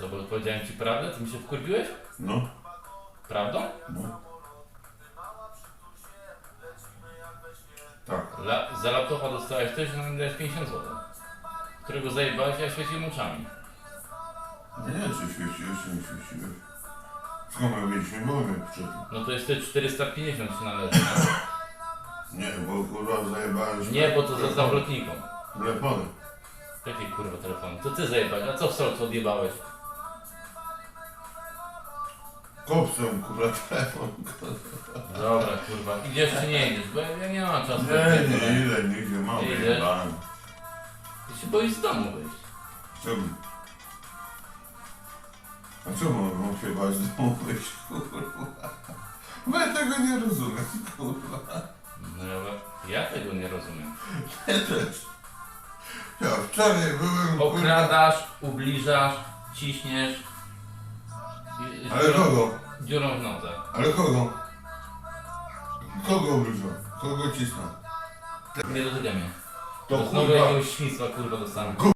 Co, bo powiedziałem ci prawdę? Ty mi się wkurwiłeś? No, Prawdą? no. Tak. La, za laptopa dostałeś coś, że nam dałeś 50 zł. Którego zajebałeś, ja świeciłem oczami. Nie, nie, czy świeciłeś, czy nie świeciłeś. Skąd nie było mnie przed tym. No to jest te 450 się należy. Nie, bo kurwa zajebałem że Nie, bo to za zawrotniką. Telefony. Jakie kurwa telefon? To ty zajebałeś, a co w solcu odjebałeś? Kopcem, kurwa, telefon. Dobra kurwa, idziesz czy nie idziesz? Bo ja nie mam czasu. Nie, nie, ile, nigdzie mam idziesz? wyjebałem. Ty się boisz z domu wyjść. Czemu? A czemu mam się bać z domu wyjść, kurwa? Bo ja tego nie rozumiem, kurwa. No ja, ja tego nie rozumiem. Ja też. Ja wczoraj byłem, kurwa... Okradasz, ubliżasz, ciśniesz. Ale kogo? Dziurą w nodze. Ale kogo? Kogo obliżam? Kogo cisnę? Nie dotykaj mnie. To To znowu kurwa... jakiegoś świństwa kurwa dostanę. Ku-